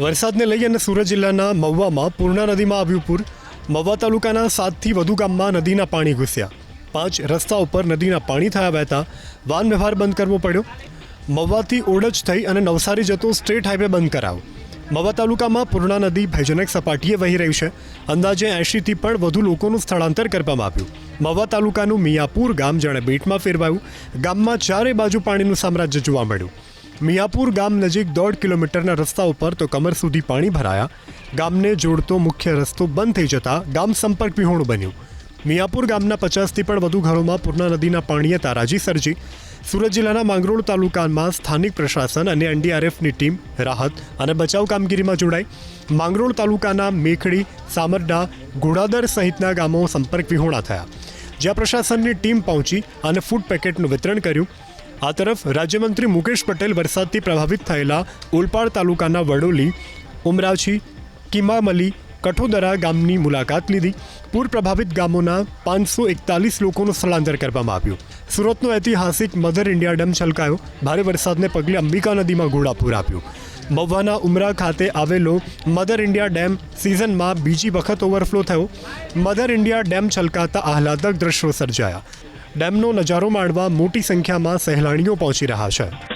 વરસાદને લઈ અને સુરત જિલ્લાના મહુવામાં પૂર્ણા નદીમાં આવ્યું પૂર. મહુવા તાલુકાના સાતથી વધુ ગામમાં નદીના પાણી ઘૂસ્યા. પાંચ રસ્તા ઉપર નદીના પાણી થયા વહેતા વાહન વ્યવહાર બંધ કરવો પડ્યો. મહુવાથી ઓડજ થઈ અને નવસારી જતો સ્ટેટ હાઈવે બંધ કરાવો મહુવા તાલુકામાં પૂર્ણા નદી ભયજનક સપાટીએ વહી રહી છે. અંદાજે એંશીથી પણ વધુ લોકોનું સ્થળાંતર કરવામાં આવ્યું. મહુવા તાલુકાનું મિયાપુર ગામ જાણે બેટમાં ફેરવાયું. ગામમાં ચારે બાજુ પાણીનું સામ્રાજ્ય જોવા મળ્યું. મિયાપુર ગામ નજીક દોઢ કિલોમીટરના રસ્તા ઉપર તો કમર સુધી પાણી ભરાયા. ગામને જોડતો મુખ્ય રસ્તો બંધ થઈ જતા ગામ સંપર્ક વિહોણું બન્યું. મિયાપુર ગામના પચાસથી પણ વધુ ઘરોમાં પૂર્ણા નદીના પાણીએ તારાજી સર્જી. સુરત જિલ્લાના માંગરોળ તાલુકામાં સ્થાનિક પ્રશાસન અને એનડીઆરએફની ટીમ રાહત અને બચાવ કામગીરીમાં જોડાઈ. માંગરોળ તાલુકાના મેખડી, સામરડા, ઘોડાદર સહિતના ગામો સંપર્ક વિહોણા થયા. જ્યાં પ્રશાસનની ટીમ પહોંચી અને ફૂડ પેકેટનું વિતરણ કર્યું. આ તરફ રાજ્યમંત્રી મુકેશ પટેલ વરસાદથી પ્રભાવિત થયેલા ઓલપાડ તાલુકાના વડોલી, ઉમરાછી, કિમામલી, કઠોદરા ગામની મુલાકાત લીધી. પૂર પ્રભાવિત ગામોના પાંચસો એકતાલીસ લોકોનું સ્થળાંતર કરવામાં આવ્યું. સુરતનો ઐતિહાસિક મધર ઇન્ડિયા ડેમ છલકાયો. ભારે વરસાદને પગલે અંબિકા નદીમાં ઘોડાપૂર આપ્યું. મહુવાના ઉમરા ખાતે આવેલો મધર ઇન્ડિયા ડેમ સિઝનમાં બીજી વખત ઓવરફ્લો થયો. મધર ઇન્ડિયા ડેમ છલકાતા આહલાદક દ્રશ્યો સર્જાયા. ડેમનો નજારો માણવા મોટી સંખ્યામાં સહેલાણીઓ પહોંચી રહ્યા છે.